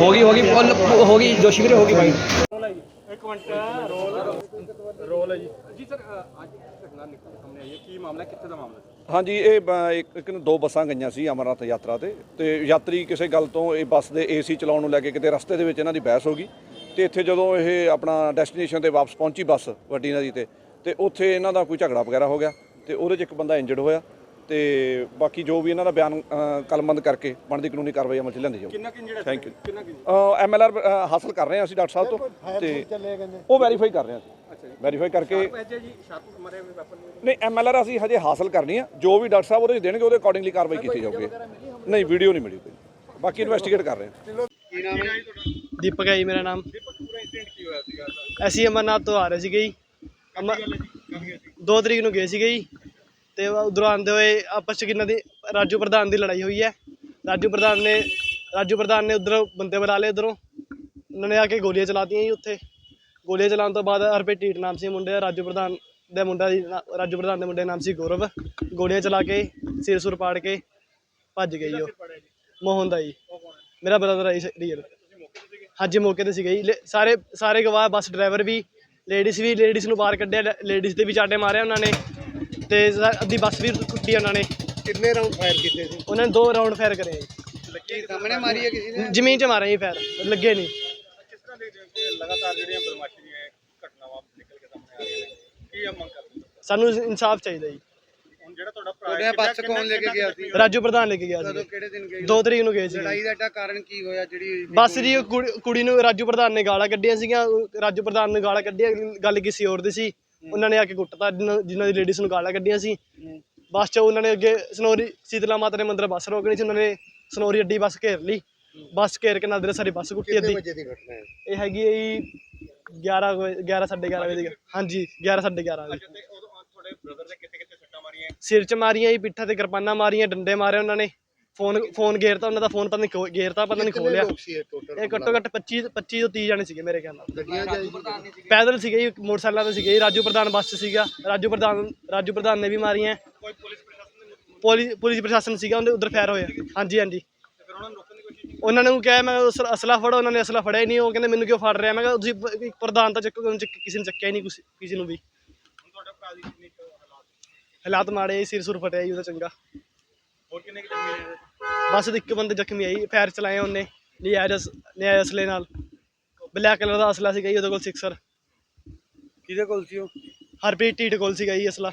ਹੋ ਗਈ ਹੋ ਗਈ ਫੁੱਲ ਹੋ ਗਈ ਜੋਸ਼ੀ ਵੀਰੇ ਹੋ ਗਈ। ਬਾਈ ਰੋਲ। ਰੋਲ ਹੈ ਜੀ। ਜੀ ਸਰ ਅੱਜ ਘਟਨਾ ਨਿਕਲ ਸਾਹਮਣੇ ਆਈ ਹੈ। ਕੀ ਮਾਮਲਾ ਕਿੱਥੇ ਦਾ ਮਾਮਲਾ ਹਾਂਜੀ ਇਹ ਬ- ਇੱਕ ਇੱਕ ਨੂੰ ਦੋ ਬੱਸਾਂ ਗਈਆਂ ਸੀ ਅਮਰਨਾਥ ਯਾਤਰਾ ਤੇ। ਤੇ ਯਾਤਰੀ ਕਿਸੇ ਗੱਲ ਤੋਂ ਇਹ ਬੱਸ ਦੇ ਏਸੀ ਚਲਾਉਣ ਨੂੰ ਲੈ ਕੇ ਕਿਤੇ ਰਸਤੇ ਦੇ ਵਿੱਚ ਇਹਨਾਂ ਦੀ ਬਹਿਸ ਹੋ ਗਈ। ਤੇ ਇੱਥੇ ਜਦੋਂ ਇਹ ਆਪਣਾ ਡੈਸਟੀਨੇਸ਼ਨ ਤੇ ਵਾਪਸ ਪਹੁੰਚੀ ਬੱਸ ਵੱਡੀ ਨਦੀ ਤੇ ਤੇ ਉੱਥੇ ਇਹਨਾਂ ਦਾ ਕੋਈ ਝਗੜਾ ਵਗੈਰਾ ਹੋ ਗਿਆ। ਤੇ ਉਹਦੇ 'ਚ ਇੱਕ ਬੰਦਾ ਇੰਜਰਡ ਹੋਇਆ। ਤੇ ਬਾਕੀ ਜੋ ਵੀ ਇਹਨਾਂ ਦਾ ਬਿਆਨ ਕਲਮਬੰਦ ਕਰਕੇ ਬਣਦੀ ਕਾਨੂੰਨੀ ਕਾਰਵਾਈ ਅਮਲ 'ਚ ਲਿਆਂਦੀ ਜਾਊ। ਕਿੰਨਾ ਕਿੰਨਾ ਜਿਹੜਾ ਥੈਂਕ ਯੂ ਐਮਐਲਆਰ ਹਾਸਲ ਕਰ ਰਹੇ ਹਾਂ ਅਸੀਂ ਡਾਕਟਰ ਸਾਹਿਬ ਤੋਂ ਤੇ ਉਹ ਵੈਰੀਫਾਈ ਕਰ ਰਹੇ ਹਾਂ ਅਸੀਂ। ਵੈਰੀਫਾਈ ਕਰਕੇ ਨਹੀਂ ਐਮਐਲਆਰ ਅਸੀਂ ਹਜੇ ਹਾਸਲ ਕਰਨੀ ਆ। ਜੋ ਵੀ ਡਾਕਟਰ ਸਾਹਿਬ ਉਹਦੇ ਦੇਣਗੇ ਉਹਦੇ ਅਕੋਰਡਿੰਗਲੀ ਕਾਰਵਾਈ ਕੀਤੀ ਜਾਊਗੀ। ਨਹੀਂ ਵੀਡੀਓ ਨਹੀਂ ਮਿਲੀ ਕੋਈ। ਬਾਕੀ ਇਨਵੈਸਟੀਗੇਟ ਕਰ ਰਹੇ ਹਾਂ। ਦੀਪਕ ਹੈ ਜੀ ਮੇਰਾ ਨਾਮ। ਦੀਪਕ ਪੂਰਾ ਇੰਸੀਡੈਂਟ ਕੀ ਹੋਇਆ ਸੀਗਾ? ਅਸੀਂ ਅਮਰਨਾਥ ਤੋਂ ਆ ਰਹੇ ਸੀਗੇ ਜੀ। ਅਮਰ ਦੋ ਤਰੀਕ ਨੂੰ ਗਏ ਸੀਗੇ ਜੀ। ਅਤੇ ਉੱਧਰੋਂ ਆਉਂਦੇ ਹੋਏ ਆਪਸ ਚ ਕਿੰਨਾ ਦੀ, ਰਾਜੂ ਪ੍ਰਧਾਨ ਦੀ ਲੜਾਈ ਹੋਈ ਹੈ। ਰਾਜੂ ਪ੍ਰਧਾਨ ਨੇ, ਰਾਜੂ ਪ੍ਰਧਾਨ ਨੇ ਉੱਧਰੋਂ ਬੰਦੇ ਬੁਲਾ ਲਏ ਉਧਰੋਂ। ਉਹਨਾਂ ਨੇ ਆ ਕੇ ਗੋਲੀਆਂ ਚਲਾਤੀਆਂ ਜੀ ਉੱਥੇ। ਗੋਲੀਆਂ ਚਲਾਉਣ ਤੋਂ ਬਾਅਦ ਹਰਪ੍ਰੀਤ ਢੀਟ ਨਾਮ ਸੀ ਮੁੰਡੇ ਦਾ, ਰਾਜੂ ਪ੍ਰਧਾਨ ਦੇ ਮੁੰਡਾ ਜੀ ਰਾਜੂ ਪ੍ਰਧਾਨ ਦੇ ਮੁੰਡੇ ਦਾ ਨਾਮ ਸੀ ਗੌਰਵ। ਗੋਲੀਆਂ ਚਲਾ ਕੇ, ਸਿਰ ਸੁਰ ਪਾੜ ਕੇ ਭੱਜ ਗਈ ਉਹ। ਮੋਹਨ ਦਾ ਜੀ। ਮੇਰਾ ਬ੍ਰਦਰ ਹੈ ਰੀਅਲ ਹਾਂਜੀ, ਮੌਕੇ ਤੇ ਸੀਗੇ ਜੀ। ਲੇ- ਸਾਰੇ ਸਾਰੇ ਗਵਾਹ, ਬੱਸ ਡਰਾਈਵਰ ਵੀ ਲੇਡੀਜ਼ ਵੀ ਲੇਡੀਜ਼ ਨੂੰ ਬਾਹਰ ਕੱਢਿਆ। ਲੇਡੀਜ਼ ਤੇ ਵੀ ਚਾਟੇ ਮਾਰਿਆ ਉਹਨਾਂ ਨੇ। ਤੇ ਅੱਧੀ ਬੱਸ ਵੀ ਕੁੱਟੀ ਉਹਨਾਂ ਨੇ। ਕਿੰਨੇ ਰਾਉਂਡ ਫਾਇਰ ਕੀਤੇ ਸੀ? ਉਹਨਾਂ ਨੇ ਦੋ ਰਾਉਂਡ ਫਾਇਰ ਕਰੇ। ਜੀ। ਸਾਹਮਣੇ ਮਾਰੀ ਹੈ ਕਿਸੇ ਨੇ? ਜ਼ਮੀਨ 'ਚ ਮਾਰੇ ਜੀ ਫਾਇਰ ਲੱਗੇ ਨਹੀਂ ਕਿਸ ਤਰ੍ਹਾਂ ਦੇ ਲਗਾਤਾਰ ਜਿਹੜੀਆਂ ਬਦਮਾਸ਼ੀ ਦੀਆਂ ਘਟਨਾਵਾਂ ਨਿਕਲ ਕੇ ਸਾਹਮਣੇ ਆ ਰਹੀਆਂ ਨੇ ਕੀ ਆ ਮੰਗ ਕਰਦੇ? ਸਾਨੂੰ ਇਨਸਾਫ ਚਾਹੀਦਾ ਜੀ। ਹੁਣ ਜਿਹੜਾ ਤੁਹਾਡਾ ਤੁਹਾਡੇ ਬੱਸ ਕੌਣ ਲੈ ਕੇ ਗਿਆ ਸੀ? ਰਾਜੂ ਪ੍ਰਧਾਨ ਲੈ ਕੇ ਗਿਆ ਕਦੋਂ ਸੀ ਕਿਹੜੇ ਦਿਨ ਗਏ? ਦੋ ਤਰੀਕ ਨੂੰ ਗਏ ਸੀ। ਲੜਾਈ ਦਾ ਏਡਾ ਕਾਰਨ ਕੀ ਹੋਇਆ ਜਿਹੜੀ ਬੱਸ ਜੀ ਉਹ ਕੁੜੀ- ਕੁੜੀ ਨੂੰ ਰਾਜੂ ਪ੍ਰਧਾਨ ਨੇ ਗਾਲਾਂ ਕੱਢੀਆਂ ਸੀਗੀਆਂ ਉਹ ਰਾਜੂ ਪ੍ਰਧਾਨ ਨੇ ਗਾਲਾਂ ਕੱਢੀਆਂ ਗੱਲ ਕਿਸੇ ਹੋਰ ਦੀ ਸੀ। ਉਹਨਾਂ ਨੇ ਆ ਕੇ ਕੁੱਟਤਾ ਜਿਨ੍ਹਾਂ ਜਿਨ੍ਹਾਂ ਦੀ ਲੇਡੀਜ਼ ਨੂੰ ਗਾਲਾਂ ਕੱਢੀਆਂ ਸੀ। ਬੱਸ 'ਚ ਉਹਨਾਂ ਨੇ ਅੱਗੇ ਸਨੋਰੀ ਸੀਤਲਾ ਮਾਤਾ ਦੇ ਮੰਦਿਰ ਬੱਸ ਰੋਕਣੀ ਸੀ ਉਹਨਾਂ ਨੇ ਸਨੋਰੀ ਅੱਡੀ ਬੱਸ ਘੇਰ ਲਈ। ਬੱਸ ਘੇਰ ਕੇ ਨਾਲ ਦੇ ਸਾਰੀ ਬੱਸ ਕੁੱਟੀ ਕਿੰਨੇ ਅੱਧੀ। ਇਹ ਹੈਗੀ ਹੈ ਜੀ 11 ਵਜੇ- 11 11:30 ਵਜੇ ਦੀ ਹਾਂਜੀ 11 11:30 ਵਜੇ। ਤੇ ਉਦੋਂ ਤੁਹਾਡੇ ਬ੍ਰਦਰ ਦੇ ਕਿੱਥੇ ਕਿੱਥੇ ਸੱਟਾਂ ਮਾਰੀਆਂ? ਸਿਰ 'ਚ ਮਾਰੀਆਂ ਜੀ ਪਿੱਠਾਂ ਤੇ ਕਿਰਪਾਨਾਂ ਮਾਰੀਆਂ ਡੰਡੇ ਮਾਰੇ ਉਹਨਾਂ ਨੇ। ਫੋਨ ਫੋਨ ਗੇਰਤਾ ਉਹਨਾਂ ਦਾ ਫੋਨ ਪਤਾ ਨਹੀਂ ਗੇਰਤਾ ਪਤਾ ਨਹੀਂ ਖੋਲਿਆ ਇਹ ਘੱਟੋ ਘੱਟ 25 25 ਤੋਂ 30 ਜਾਣੇ ਸੀਗੇ ਮੇਰੇ ਖਿਆਲ ਨਾਲ। ਗੱਡੀਆਂ ਜਾਈ ਪੈਦਲ ਸੀਗੇ ਜੀ ਮੋਟਰਸਾਈਕਲਾਂ ਤੇ ਸੀਗੇ ਰਾਜੂ ਪ੍ਰਧਾਨ ਬੱਸ 'ਚ ਸੀਗਾ ਰਾਜੂ ਪ੍ਰਧਾਨ ਰਾਜੂ ਪ੍ਰਧਾਨ ਨੇ ਵੀ ਮਾਰੀਆਂ। ਕੋਈ ਪੁਲਿਸ ਪੁਲਿਸ ਪ੍ਰਸ਼ਾਸਨ ਸੀਗਾ ਉਹਦੇ ਉਧਰ ਫਾਇਰ ਹੋਇਆ। ਹਾਂਜੀ ਹਾਂਜੀ। ਫਿਰ ਉਹਨਾਂ ਨੂੰ ਰੋਕਣ ਦੀ ਕੋਸ਼ਿਸ਼ ਕੀਤੀ ਉਹਨਾਂ ਨੂੰ ਕਿਹਾ ਮੈਂ ਉਸ ਅਸਲਾ ਫੜੋ ਉਹਨਾਂ ਨੇ ਅਸਲਾ ਫੜਿਆ ਹੀ ਨਹੀਂ ਉਹ ਕਹਿੰਦੇ ਮੈਨੂੰ ਕਿਉਂ ਫੜ ਰਿਹਾ? ਮੈਂ ਕਿਹਾ ਤੁਸੀਂ ਪ੍ਰਧਾਨ ਤਾਂ ਚੱਕੋ ਕਿਸੇ ਨੇ ਚੱਕਿਆ ਹੀ ਨਹੀਂ ਕਿਸੇ ਨੂੰ ਵੀ। ਹੁਣ ਤੁਹਾਡਾ ਭਰਾ ਦੀ ਕਿੰਨੀ ਕੁ ਹਾਲਾਤ? ਹਾਲਾਤ ਮਾੜੇ ਸਿਰ ਸੁਰ ਫਟਿਆ ਜੀ ਉਹਦਾ ਚੰਗਾ। ਹੋਰ ਕਿੰਨੇ ਕਿ ਜ਼ਖਮੀ ਨੇ ਬਸ ਇੱਕ ਬੰਦੇ ਜ਼ਖਮੀ ਆਈ ਫਾਇਰ ਚਲਾਏ ਉਹਨੇ ਨਿਆਇਜ਼ ਨਿਆਇਜ਼ ਅਸਲੇ ਨਾਲ। ਬਲੈਕ ਕਲਰ ਦਾ ਅਸਲਾ ਸੀਗਾ ਜੀ ਉਹਦੇ ਕੋਲ ਸਿਕਸਰ ਕਿਹਦੇ ਕੋਲ ਸੀ ਉਹ? ਹਰਪ੍ਰੀਤ ਢੀਟ ਕੋਲ ਸੀਗਾ ਜੀ ਅਸਲਾ।